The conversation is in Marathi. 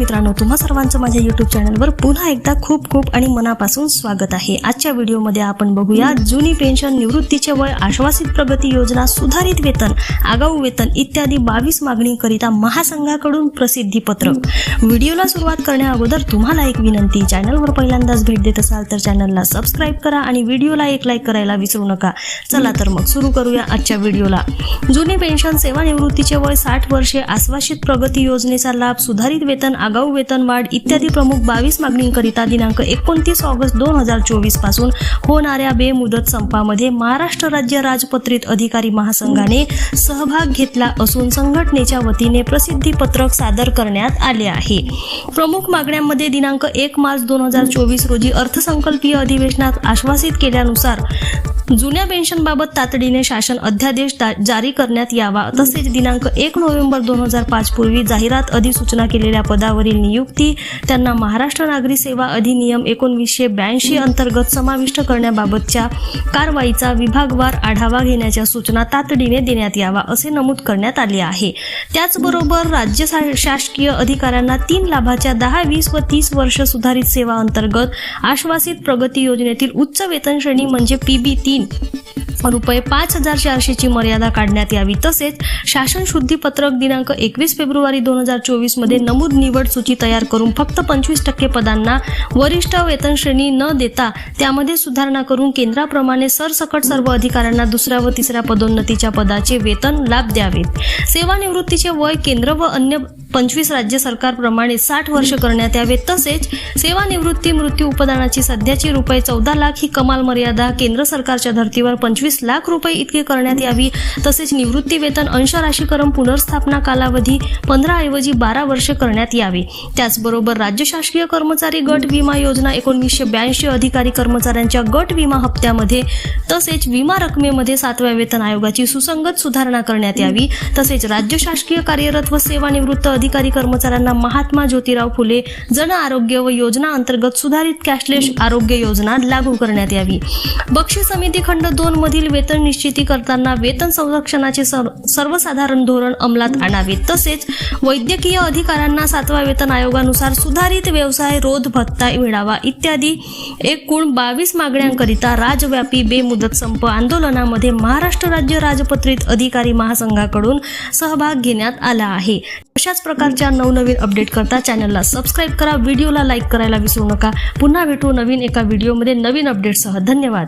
मित्रांनो तुम्हा सर्वांचं माझ्या युट्यूब चॅनलवर पुन्हा एकदा खूप खूप आणि मनापासून स्वागत आहे. आजच्या व्हिडिओमध्ये आपण बघूया जुनी पेन्शन निवृत्तीचे वय आश्वासित प्रगती योजना सुधारित वेतन आगाऊ वेतन इत्यादी बावीस मागणीकरिता महासंघाकडून प्रसिद्धी पत्रक. व्हिडिओला सुरुवात करण्या अगोदर तुम्हाला एक विनंती चॅनलवर पहिल्यांदाच भेट देत असाल तर चॅनलला सबस्क्राईब करा आणि व्हिडिओला एक लाईक करायला विसरू नका. चला तर मग सुरू करूया आजच्या व्हिडिओला. जुनी पेन्शन सेवानिवृत्तीचे वय साठ वर्षे आश्वासित प्रगती योजनेचा लाभ सुधारित वेतन आगाऊ वेतनवाढ इत्यादी प्रमुख बावीस मागणींकरिता दिनांक एकोणतीस ऑगस्ट दोन हजार चोवीसपासून होणाऱ्या बेमुदत संपामध्ये महाराष्ट्र राज्य राजपत्रित अधिकारी महासंघाने सहभाग घेतला असून संघटनेच्या वतीने प्रसिद्धी पत्रक सादर करण्यात आले आहे. प्रमुख मागण्यांमध्ये दिनांक एक मार्च दोन हजार चोवीस रोजी अर्थसंकल्पीय अधिवेशनात आश्वासित केल्यानुसार जुन्या पेन्शनबाबत तातडीने शासन अध्यादेश दा- जारी करण्यात यावा. तसेच दिनांक एक नोव्हेंबर दोन हजार पाच पूर्वी जाहिरात अधिसूचना केलेल्या पदावरील नियुक्ती त्यांना महाराष्ट्र नागरी सेवा अधिनियम एकोणवीसशे ब्याऐंशी अंतर्गत समाविष्ट करण्याबाबतच्या कारवाईचा विभागवार आढावा घेण्याच्या सूचना तातडीने देण्यात यावा असे नमूद करण्यात आले आहे. त्याचबरोबर राज्य शा- शासकीय अधिकाऱ्यांना तीन लाभाच्या दहा वीस व तीस वर्ष सुधारित सेवा अंतर्गत आश्वासित प्रगती योजनेतील उच्च वेतन श्रेणी म्हणजे पीबी तीन think. रुपये पाच हजार चारशेची मर्यादा काढण्यात यावी. तसेच शासन शुद्धीपत्रक दिनांक एकवीस फेब्रुवारी दोन हजार चोवीसमध्ये नमूद निवड सूची तयार करून फक्त पंचवीस टक्के पदांना वरिष्ठ वेतन श्रेणी न देता त्यामध्ये सुधारणा करून केंद्राप्रमाणे सरसकट सर्व अधिकाऱ्यांना दुसऱ्या व तिसऱ्या पदोन्नतीच्या पदाचे वेतन लाभ द्यावेत. सेवानिवृत्तीचे वय केंद्र व अन्य पंचवीस राज्य सरकारप्रमाणे साठ वर्ष करण्यात यावे. तसेच सेवानिवृत्ती मृत्यू उपदानाची सध्याची रुपये चौदा लाख ही कमाल मर्यादा केंद्र सरकारच्या धर्तीवर पंचवीस लाख रुपये इतके करण्यात यावी. तसेच निवृत्ती वेतन अंश राशीकरण पुनर्स्थापना कालावधी पंधरा ऐवजी बारा वर्ष करण्यात यावी. त्याचबरोबर राज्य शासकीय कर्मचारी गट विमा योजना एकोणीसशे ब्याऐंशी अधिकारी कर्मचाऱ्यांच्या गट विमा हप्त्यामध्ये तसेच विमा रकमेमध्ये सातव्या वेतन आयोगाची सुसंगत सुधारणा करण्यात यावी. तसेच राज्य शासकीय कार्यरत व सेवानिवृत्त अधिकारी कर्मचाऱ्यांना महात्मा ज्योतिराव फुले जन आरोग्य व योजना अंतर्गत सुधारित कॅशलेस आरोग्य योजना लागू करण्यात यावी. बक्षी समिती खंड दोन मधील वेतन निश्चिती करताना वेतन संरक्षणाचे सर्वसाधारण धोरण अंमलात आणावे. तसेच वैद्यकीय अधिकाऱ्यांना सातव्या वेतन आयोगानुसार सुधारित व्यवसाय रोध भत्ता मिळावा इत्यादी एकूण बावीस मागण्यांकरिता राजव्यापी बेमुदत संप आंदोलनामध्ये महाराष्ट्र राज्य राजपत्रित अधिकारी महासंघाकडून सहभाग घेण्यात आला आहे. अशाच प्रकारच्या नवनवीन अपडेट करता चॅनलला सबस्क्राईब करा व्हिडिओला लाईक करायला विसरू नका. पुन्हा भेटू नवीन एका व्हिडिओमध्ये नवीन अपडेटसह. धन्यवाद.